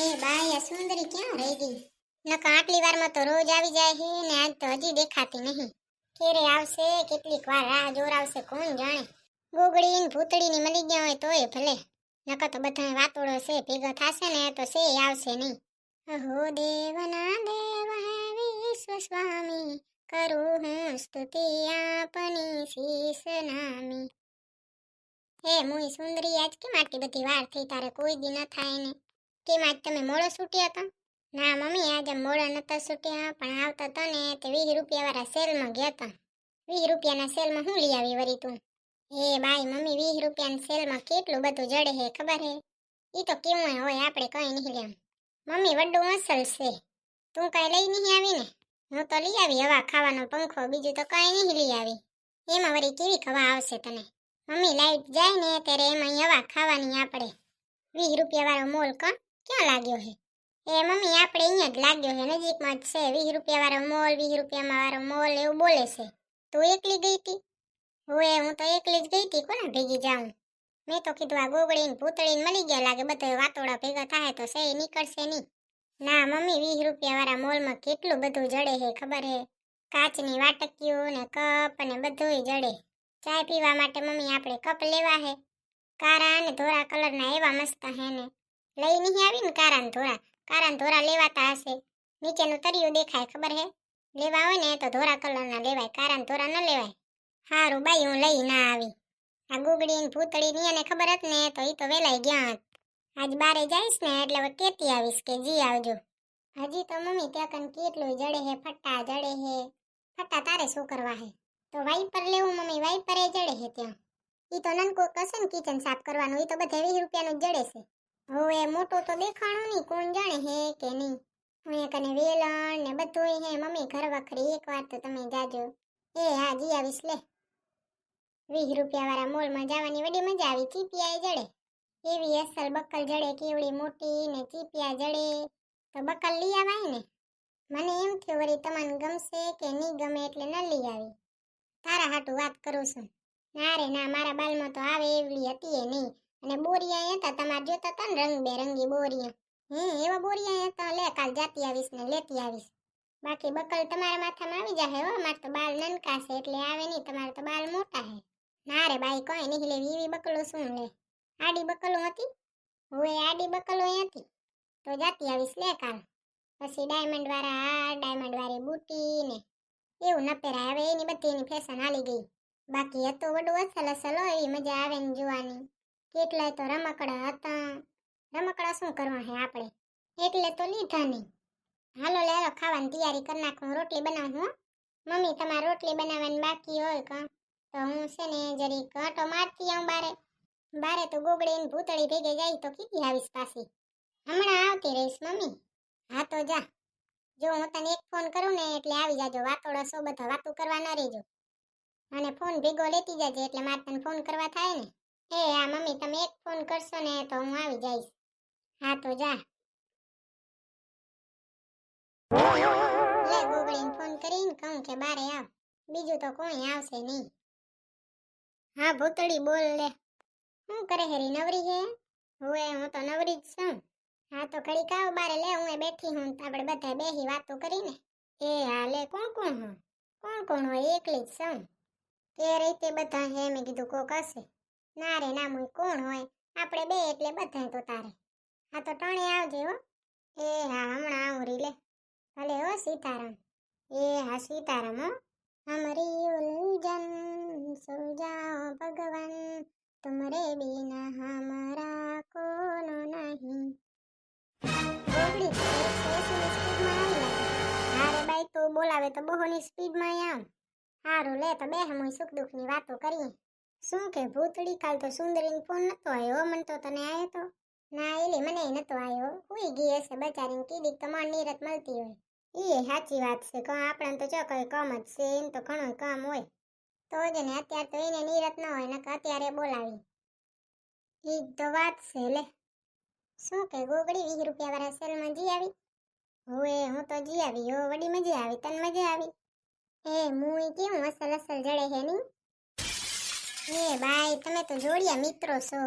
હે, બાય, આ સુંદરી ક્યાં રહી ગઈ? નકા આટલી વારમાં તો રોજ આવી જાય છે ને આજ તો હજી દેખાતી નહીં. ક્યારે આવશે, કેટલીક વાર રાહ જોરાવશે, કોણ જાણે? ગોગડી ને ભૂતળી ની મળી ગયા હોય તોય ભલે. નકર તો બધા વાતોડો છે, ભેગા થશે ને તો સે આવશે નહીં. અહો, દેવના દેવ હે, વિશ્વ સ્વામી. કરું હું સ્તુતિ આપની શીશ નામી. હે, મુઈ સુંદરી, આજ કેમ આટલી બધી વાર થઈ? તારે કોઈ દી ન થાય ને. કેમ આજ તમે મોડો છૂટ્યા હતા? ના, મમ્મી, આજે મોડા નતા છૂટ્યા, પણ આવતા હતા ને તે વીસ રૂપિયાવાળા સેલમાં ગયા હતા વીસ રૂપિયાના સેલમાં હું લઈ આવી વરી તું? હે બાઈ, મમ્મી, વીસ રૂપિયાના સેલમાં કેટલું બધું જડે હે ખબર હે? ઈ તો કેવું હોય, આપણે કંઈ નહીં લેમ મમ્મી, વડું અસલ છે. તું કાંઈ લઈ નહીં આવી ને? હું તો લઈ આવી, હવા ખાવાનો પંખો, બીજું તો કાંઈ નહીં લઈ આવી. એમાં વળી કેવી ખવા આવશે તને? મમ્મી, લાઈટ જાય ને, ત્યારે એમાં હવા ખાવાની આપણે. વીસ રૂપિયાવાળો મોલ ક ક્યાં લાગ્યો હે એ મમ્મી, આપણે અહીંયા જ લાગ્યો હે નજીકમાં જ છે. વીસ રૂપિયા વાળો મોલ, વીસ રૂપિયામાં વાળો મોલ એવું બોલે છે. તું એકલી ગઈ હતી? હોય હું તો એકલી જ ગઈ હતી. કોને ભેગી જાઉં? મેં તો કીધું આ ગોગળીને પૂતળીને મળી ગયા લાગે બધા વાતોડા ભેગા થાય તો સહી નીકળશે નહીં. ના મમ્મી, વીસ રૂપિયા વાળા મોલમાં કેટલું બધું જડે હે ખબર હે કાચની વાટકીઓ ને કપ અને બધુંય જડે. ચાય પીવા માટે મમ્મી, આપણે કપ લેવા હે કારા અને ધોરા કલરના એવા મસ્ત હે ને. લઈ નહીં આવી ને કારા ધોરા. કારણ ધોરા લેવાતા હશે. નીચેનું તરિયું દેખાય ખબર હે? લેવા હોય ને તો ધોરા કલરના લેવાય કારણ ધોરા ન લેવાય. હારું બાઈ, હું લઈ ના આવી. આ ગુગડી ને ભૂતળી ની એને ખબર હતી ને તો એ તો વેલાઈ ગયા. આજ બારે જઈશ ને એટલે હવે કેતી આવીશ કે જી આવજો. હજી તો મમ્મી ત્યાં કન કેટલું જડે હે, ફટ્ટા જડે હે. ફટ્ટા તારે શું કરવા હે? તો વાઈપર લેવું મમ્મી, વાઈપરે જડે હે ત્યાં. ઈ તો નનકો ને કિચન સાફ કરવાનું, ઈ તો બધે વીસ રૂપિયાનું જ જડે છે. હવે મોટું તો દેખાણું નહીં, કોણ જાણે હે કે નહીં. હું કને વેલણ ને બધું હે, મમ્મી ઘર વખરી એકવાર તો તમે જાજો. એ હા, જી આવીશ, લે. વીસ રૂપિયા વાળા મોલમાં જવાની વડી મજા આવી ચીપિયા જડે. એવી અસલ બક્કલ જડે, કેવડી મોટી ને ચીપિયા જડે. તો બક્કલ લઈ આવાય ને? મને એમ થયું વળી તમને ગમશે કે નહીં ગમે એટલે ન લઈ આવી. તારા હાટું વાત કરું છું. ના રે, ના, મારા બાલમાં તો આવે એવડી હતી એ નહીં. અને બોરિયા હતા, તમારે જોતા હતા ને રંગબેરંગી બોરિયા હમ એવા બોરિયા હતા? લે, કાલ જાતી આવીશ ને લેતી આવીશ. બાકી બકલ તમારા માથામાં આવી જાય હો મારે તો બાલ નનકા છે એટલે આવે નહીં, તમારે તો બાલ મોટા છે ના રે બાઈ, કોઈ નહીં લેવી એવી બકલો શું લે? આડી બકલો હતી? હવે આડી બકલો હતી. તો જાતી આવીશ લે કાલ. પછી ડાયમંડ વાળા હાર ડાયમંડ વાળી બુટી ને એવું ન પહેરાય હવે એની બધી એની ફેશન હાલી ગઈ. બાકી હતો વડું અસલ અસલ હોય, એવી મજા આવે ને જોવાની. કેટલાય તો રમકડા હતા. રમકડા શું કરવા હે આપણે? એટલે તો લીધા નહીં. હાલો લે હાલો ખાવાની તૈયારી કરી નાખું. રોટલી બનાવું મમ્મી, તમારે રોટલી બનાવવાની બાકી હોય કા? તો હું છે ને જરીક આંટો મારતી આવું બારે. બારે તો ગોગડી ને ભૂતળી ભેગે જાય તો કીધી આવીશ પાછી. હમણાં આવતી રહીશ, મમ્મી. હા, તો જા. જો હું તને એક ફોન કરું ને એટલે આવી જાજો. વાતોડો સો બધા વાતો કરવા ન રહેજો અને ફોન ભેગો લેતી જાજે એટલે મારે તને ફોન કરવા થાય ને. એ હા મમ્મી, તમે એક ફોન કરશો ને તો હું આવી જઈશ. હા, તો જા. લે, ગોગળીને ફોન કરીને કહું કે બારે આવ. બીજું તો કોઈ આવશે નહીં. હા, ભૂતળી, બોલ લે. શું કરે હેરી નવરી હે? હવે હું તો નવરી જ છું. હા, તો ઘડીક આવ, બારે લે, હું એ બેઠી હું આપણે બધા બેહી વાતો કરીને. એ, હા, લે, કોણ કોણ હું? કોણ કોણ હોય એકલી જ છું. કે રીતે બધા હે, મેં કીધું કોક હશે. ના રે ના મુય કોણ હોય? આપણે બે એટલે બધાય તો તારે. હા તો ટણે આવજે હો. એ હા, હમણાં આવું રી લે. ભલે હો સીતારામ. એ હા સીતારામ હો. હમરી ઉલજન સુજાઓ ભગવાન. તુમરે બિના હમરા કોનો નહીં. હારે બાઈ તું બોલાવે તો બહુની સ્પીડમાં આમ. સારું લે તો બે હમ સુખ દુઃખની વાતો કરીએ. શું કે ભૂતડી કાલ તો સુંદરીને ફોન નતો આવ્યો મન તો તને આવ્યો તો. ના, એલી મને નતો આવ્યો હુઈ ગઈ હશે બચારીને કીધી તો માર નીરત મળતી હોય. ઈ સાચી વાત છે, કા આપણને તો ચો કોઈ કામ જ છે એમ તો ઘણું કામ હોય. તો જ ને અત્યારે તો એને નીરત ન હોય, નકર અત્યારે બોલાવી. ઈ તો વાત છે, લે. શું કે ગોગડી વીસ રૂપિયા વાળા સેલમાં જી આવી? હોવે હું તો જી આવી, હો. વડી મજા આવી, તને મજા આવી. એ મુઈ કેવું અસલ અસલ જડે હે ની? એ ભાઈ, તમે તો જોડિયા મિત્રો છો.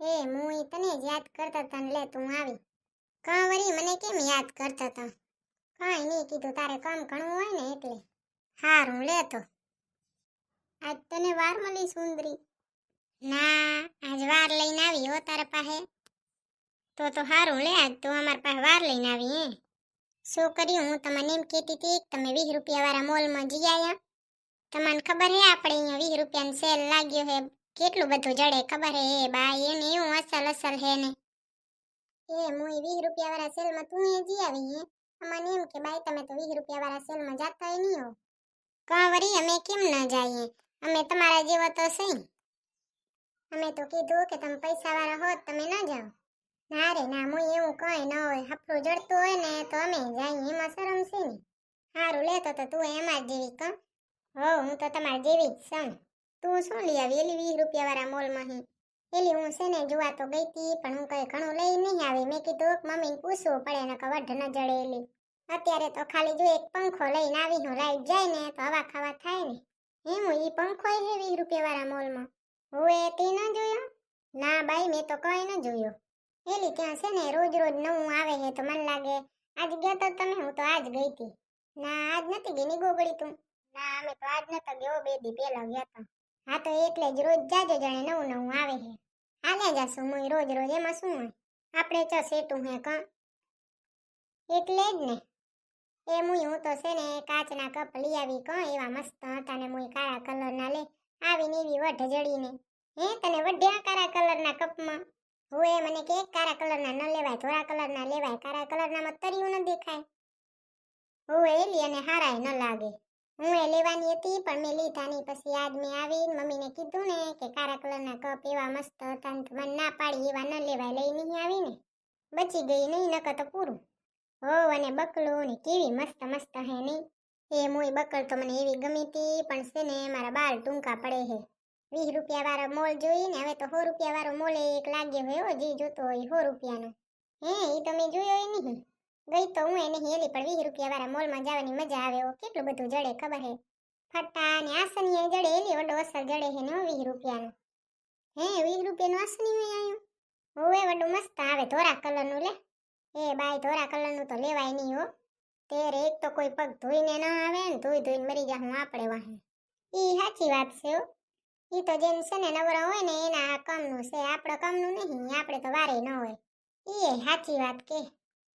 એ હું તને જ યાદ કરતા તને લે તું આવી. કાં વળી મને કેમ યાદ કરતા તા? કાંઈ નહીં કીધું તારે કામ ઘણું હોય ને એટલે. હારું, લે તો. આજ તને વાર મળી સુંદરી? ના, આજ વાર લઈને આવી હો તારા પાસે. તો તો હારું, લે આજ તો અમાર પાસે વાર લઈને આવી હે. શું કર્યું? હું તમને એમ કહેતી હતી તમે વીસ રૂપિયાવાળા મોલમાં જઈ આયા તમને ખબર હે, આપણે અહીંયા વીસ રૂપિયાનો સેલ લાગ્યો હે. કેટલું બધું જડે ખબર હે? એ બાય એને એવું અસલ અસલ હે ને. એ મુઈ વીસ રૂપિયા વાળા સેલમાં તું એ જી આવી હે? અમને એમ કે, બાઈ, તમે તો વીસ રૂપિયા વાળા સેલમાં જાતા ય નહીં હો. કાં વળી અમે કેમ ના જઈએ? અમે તમારા જેવા તો સહી અમે તો કીધું કે, તમે પૈસા વાળા હોત, તમે ના જાઓ. ના રે, ના, મુઈ એવું કઈ ન હોય. હફરું જડતું હોય ને, તો અમે જઈએ. એમાં શરમ છે ને. સારું લેતો તો તું એમાં જ જેવી કા હો, હું તો તમારી જેવી જ છું. તું શું લઈ આવી? એલી વીસ રૂપિયા વાળા મોલમાં હી. એલી, હું છે ને જોવા તો ગઈ તી, પણ હું કઈ ઘણું લઈ નહીં આવી. મેં કીધું મમ્મીને પૂછવું પડે, ને કે વઢ ન જડે એલી. અત્યારે તો ખાલી જો એક પંખો લઈને આવી હું લાઈટ જાય ને, તો હવા ખાવા થાય ને. હું ઈ પંખો હે વીસ રૂપિયા મોલમાં. એ તે ન જોયો? ના બાઈ, મેં તો કઈ ન જોયો. એલી, ત્યાં છે ને રોજ રોજ નવું આવે છે તો મને લાગે, આજ ગયા તો તમે, હું તો આજ ગઈ તી. ના, આજ નથી ગઈ ની ગોગડી તું. ના, અમે તો આજ નતા ગયો બે દી પહેલા ગયા હતા હા, તો એટલે જ રોજ જાજો જાણે નવું નવું આવે છે હાલે જાશું હું રોજ રોજ, એમાં શું હોય? આપણે ચો સેટું હે કા? એટલે જ ને. એ મુઈ હું તો છે ને કાચના કપ લઈ આવી ક, એવા મસ્ત હતા ને મુઈ કાળા કલરના લે. આવીને એવી વઢ જડીને હે, તને વઢ્યા કાળા કલરના કપમાં? હું એ મને કે, કાળા કલરના ન લેવાય, ધોળા કલરના લેવાય, કાળા કલરનામાં તર્યું ન દેખાય. હું એલી અને હારાય ન લાગે. હું એ લેવાની હતી, પણ મેં લીધા નહીં. પછી આજ મેં આવીને મમ્મીને કીધું ને કે કાળા કલરના કપ એવા મસ્ત હતા ને મને ના પાડી, એવા ન લેવાય. લઈ નહીં આવીને બચી ગઈ નહીં નકર તો પૂરું. હો અને બકલું ને કેવી મસ્ત મસ્ત હે નહીં. એ મોય બકલ તો મને એવી ગમી હતી પણ છે ને મારા બાલ ટૂંકા પડે હે. વીસ રૂપિયા વાળો મોલ જોઈ ને, હવે તો સો રૂપિયા વાળો મોલ એક લાગ્યો હોય જે જોતો હોય સો રૂપિયાનો. હે એ તો મેં જોયો નહીં. ગઈ તો હું એ નહીં એલી પણ વીસ રૂપિયા વાળા મોલમાં જવાની મજા આવે એવો કેટલું બધું જડે ખબર હે? ફટા ને આસની જડે, એલી વડો અસર જડે હે ને વીસ રૂપિયાનો હે વીસ રૂપિયાનું આસની હોય આયું? હોવે, વડું મસ્ત આવે ધોરા કલરનું લે. એ બાય ધોરા કલરનું તો લેવાય નહીં હો. તેર એક તો કોઈ પગ ધોઈને ન આવે ને ધોઈ ધોઈને મરી જા, હું આપણે વાહે. ઈ સાચી વાત છે હો. ઈ તો જેમ છે ને નવરા હોય ને એના કમનું છે, આપણે કમનું નહીં આપણે તો વારે ન હોય. એ સાચી વાત કે.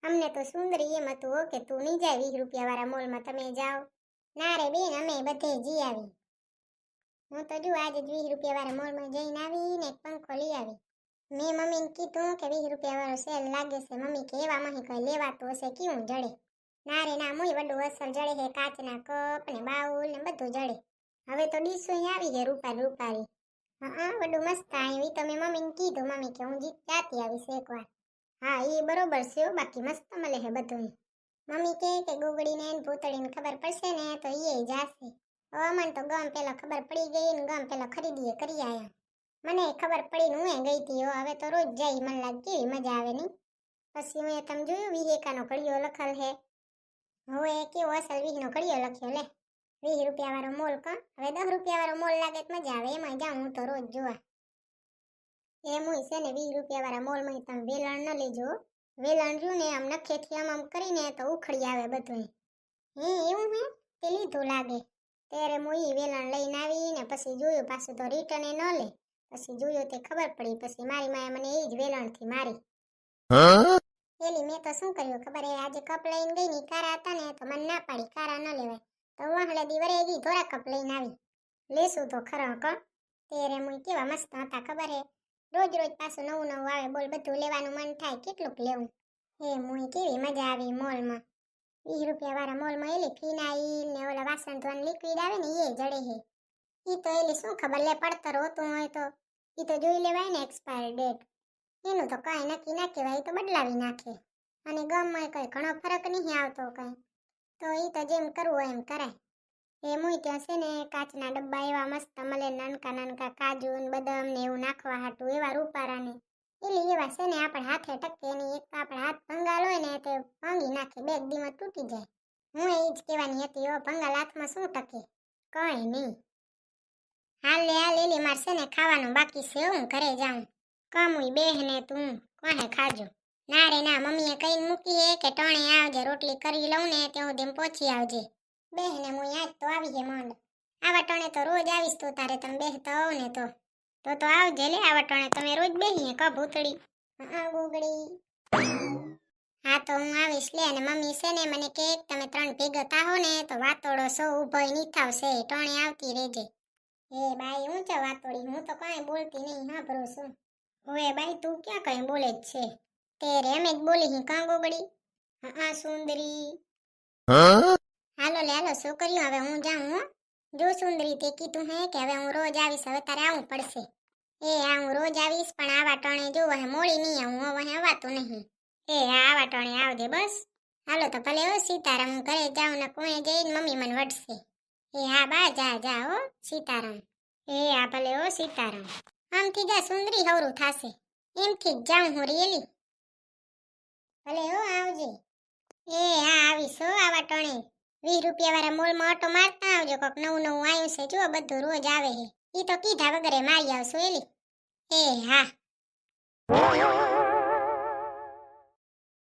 અમને તો સુંદરી એમ હતું કે તું નહીં જાય વીસ રૂપિયાવાળા મોલમાં તમે જાઓ. ના રે બેન, અમે બધે જી આવી હું તો જો આજે જ વીસ રૂપિયાવાળા મોલમાં જઈને આવીને એક પંખો લઈ આવી. મેં મમ્મીને કીધું કે વીસ રૂપિયાવાળો સેલ લાગે છે, મમ્મી કે એવા મહી કઈ લેવાતું હશે કેવું જડે? ના રે, ના, મુય વડું અસર જડે છે, કાચના કપ ને બાઉલ ને બધું જડે. હવે તો ડીસો આવી છે, રૂપાલ રૂપાલી. હા વડું મસ્ત આવ્યું તો મેં મમ્મીને કીધું, મમ્મી કે હું જીત જાતી આવીશ એકવાર. હા એ બરોબર છે બાકી મસ્ત મળે છે બધું મમ્મી કહે કે ગુગડીને ને ભૂતળીને ખબર પડશે ને, તો એ જાશે. હવે મને તો ગમ પેલા ખબર પડી ગઈ ને ગમ પેલો ખરીદીએ કરી આયા. મને ખબર પડી ને હું ગઈ હતી હો, હવે તો રોજ જઈ મને લાગે કેવી મજા આવે નહીં પછી હું તમે જોયું વિવેકાનો ઘડિયો લખેલ હે હવે કેવો અસલ વીહનો ઘડિયો લખ્યો, લે. વીસ રૂપિયા વાળો મોલ કા હવે દસ રૂપિયા વાળો મોલ લાગે તો મજા આવે એમાં જાઉં હું તો રોજ જોવા. એમ હોય છે ને વીસ રૂપિયાવાળા મોલમાં તમે વેલણ ન લેજો વેલણ રહ્યું ને આમ નખેથી આમ કરીને તો ઉખડી આવે બધું હે એવું હે? તે લીધું લાગે. ત્યારે હું એ વેલણ લઈને આવીને પછી જોયું પાછું તો રિટર્ન ન લે. પછી જોયું તે ખબર પડી પછી મારી માએ મને એ જ વેલણથી મારી. એલી મેં તો શું કર્યું ખબર? હે આજે કપ લઈને ગઈ ને કારા હતા ને તો મને ના પાડી કારા ન લેવાય. તો હું હળે વરે ગઈ ધોરા કપ લઈને આવી. લેશું તો ખરો ક. તેરે મુઈ કેવા મસ્ત હતા ખબર હે? રોજ રોજ પાછું નવું નવું આવે, બોલ બધું લેવાનું મન થાય, કેટલુંક લેવું. હે, મુઈ કેવી મજા આવી મોલમાં. વીસ રૂપિયા વાળા મોલમાં એલી ફિનાઇલ ને ઓલા વાસણ ધોવાનું લિક્વિડ આવે ને, એ જડે હે. એ તો એલી શું ખબર, લે પડતર હોતું હોય તો. એ તો જોઈ લેવાય ને એક્સપાયર ડેટ એનું તો કાંઈ નક્કી ના કહેવાય તો બદલાવી નાખે. અને ગમમાં કંઈ ઘણો ફરક નહીં આવતો કંઈ. તો એ તો જેમ કરવું હોય એમ કરાય. એ મુઈ ત્યાં છે ને કાચના ડબ્બા એવા મસ્ત, મળે નાનકા નાનકા કાજુ ને બદામ ને એવું નાખવા હાટું, એવા રૂપારા ને એલી એવા છે ને આપણે હાથે ટકે ને એક આપણે હાથ ભંગાલ હોય ને તે ભાંગી નાખે, બે દીમાં તૂટી જાય. હું એ જ કહેવાની હતી એવો ભંગાલ હાથમાં શું ટકે? કઈ નહીં. હાલ હાલ, એલી માર છે ને ખાવાનું બાકી છે હું ઘરે જાઉં. કમુય બેહ ને તું કોને ખાજો. ના રે, ના, મમ્મીએ કહીને મૂકીએ કે ટણે આવજે, રોટલી કરી લઉં ને તે હું તેમ પહોંચી આવજે. બેહને હું તો આવી હે માંડ. આવા ટણે તો રોજ આવીશ તું તારે તમે બેહતા હોવ ને તો. તો તો આવજે લે આવા ટણે તમે રોજ બેહીએ ઉતળી હા ગુગડી હા, તો હું આવીશ લે અને મમ્મી છે ને મને કે તમે ત્રણ ભેગા થાહો ને તો વાતોડો સો ઊભો ની થાવશે આવતી રહેજે. એ બાઈ, હું છે વાતોડી? હું તો કાંઈ બોલતી નહીં હા ભરો છું. ઓએ બાઈ, તું ક્યાં કઈ બોલે જ છે? તે રેમે જ બોલી હી, કાં ગોગડી હા, સુંદરી. લે હાલો છોકરીઓ, હવે હું જાઉં હું. જો સુંદરી તે કીધું હે કે હવે હું રોજ આવીશ, હવે તારે આવવું પડશે. એ હા હું રોજ આવીશ, પણ આવા ટણે જો હવે મોડી નહીં આવું હવે અવાતું નહીં. એ આવા ટણે આવજે બસ. હાલો તો ભલે હો, સીતારામ, હું ઘરે જાઉં ને કોઈ જઈને મમ્મી મને વટશે એ, હા બા, જા જા હો, સીતારામ. એ, હા ભલે હો, સીતારામ. આમથી જા, સુંદરી હવરું થાશે. એમથી જ જાઉં હું રેલી ભલે હો, આવજે. એ, હા, આવીશ હો, આવા ટણે. વીસ રૂપિયા વાળા મોલમાં ઓટો મારતા આવજો. કોક નવું નવું આવ્યું છે. જુઓ, બધું રોજ આવે છે. ઈ તો કીધા વગર મારી આવશું, એલી. એ હા.